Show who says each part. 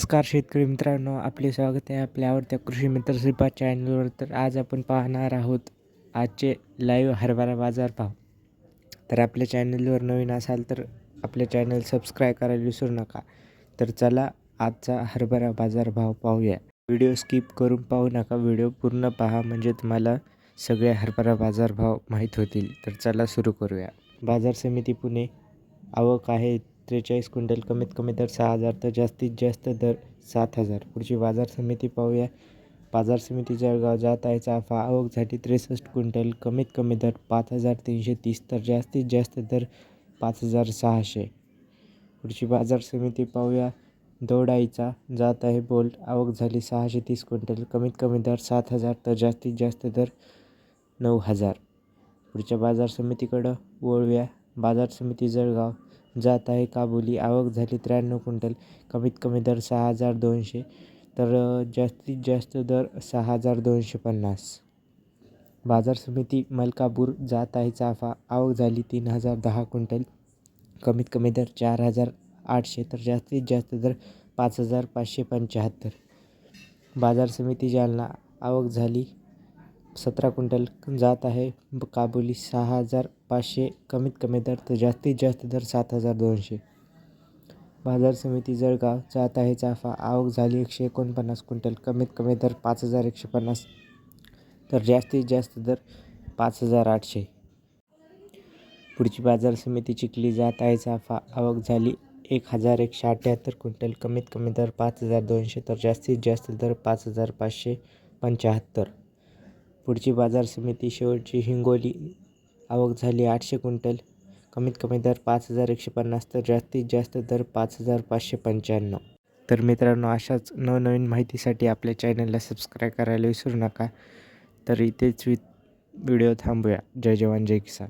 Speaker 1: नमस्कार शेतकरी मित्रांनो आपले स्वागत आहे आपल्या आवडत्या कृषी मित्र श्रीपा चॅनलवर तर आज आपण पाहणार आहोत आजचे लाईव्ह हरभरा बाजार भाव. तर आपल्या चॅनलवर नवीन असाल तर आपल्या चॅनल सबस्क्राईब करायला विसरू नका. तर चला आजचा हरभरा बाजार भाव पाहूया. व्हिडिओ स्किप करून पाहू नका. व्हिडिओ पूर्ण पहा म्हणजे तुम्हाला सगळे हरभरा बाजार भाव माहीत होतील. तर चला सुरू करूया. बाजार समिती पुणे. आवक आहे त्रेचाळीस क्विंटल कमीत कमी दर सहा हजार तर जास्तीत जास्त दर सात हजार. पुढची बाजार समिती पाहूया. बाजार समिती जळगाव जात आहे चाफा. आवक झाली त्रेसष्ट क्विंटल कमीत कमी दर पाच हजार तीनशे तीस तर जास्तीत जास्त दर पाच हजार सहाशे. पुढची बाजार समिती पाहूया. दौडाईचा जात आहे बोल्ट आवक झाली सहाशे तीस क्विंटल कमीत कमी दर सात हजार तर जास्तीत जास्त दर नऊ हजार. पुढच्या बाजार समितीकडं वळूया. बाजार समिती जळगाव. जात आहे. काबुली आवक झाली त्र्याण्णव क्विंटल कमीत कमी दर सहा हजार दोनशे तर जास्तीत जास्त दर सहा हजार दोनशे पन्नास. बाजार समिती मलकापूर जात आहे. चाफा आवक झाली तीन हजार दहा क्विंटल कमीत कमी दर चार हजार आठशे तर जास्तीत जास्त दर पाच हजार पाचशे पंच्याहत्तर. बाजार समिती जालना आवक झाली सतरा क्विंटल जात आहे. ब- काबुली सहा हजार पाचशे कमीत कमी दर तर जास्तीत जास्त दर सात हजार दोनशे. बाजार समिती जळगाव जात आहे. चाफा आवक झाली एकशे एकोणपन्नास क्विंटल कमीत कमी दर पाच हजार एकशे पन्नास तर जास्तीत जास्त दर पाच हजार आठशे. पुढची बाजार समिती चिखली जात आहे. चाफा आवक झाली एक हजार एकशे अठ्ठ्याहत्तर क्विंटल कमीत कमी दर पाच हजार दोनशे तर जास्तीत जास्त दर पाच हजार पाचशे पंच्याहत्तर. पुढची बाजार समिती शेवटची हिंगोली आवक झाली आठशे क्विंटल. कमीत कमी दर पाच हजार एकशे पन्नास तर जास्तीत जास्त दर पाच हजार पाचशे पंच्याण्णव. तर मित्रांनो अशाच नवनवीन माहितीसाठी आपल्या चॅनलला सबस्क्राईब करायला विसरू नका. तर इथेच वि व्हिडिओ थांबूया. जय जवान जय किसान.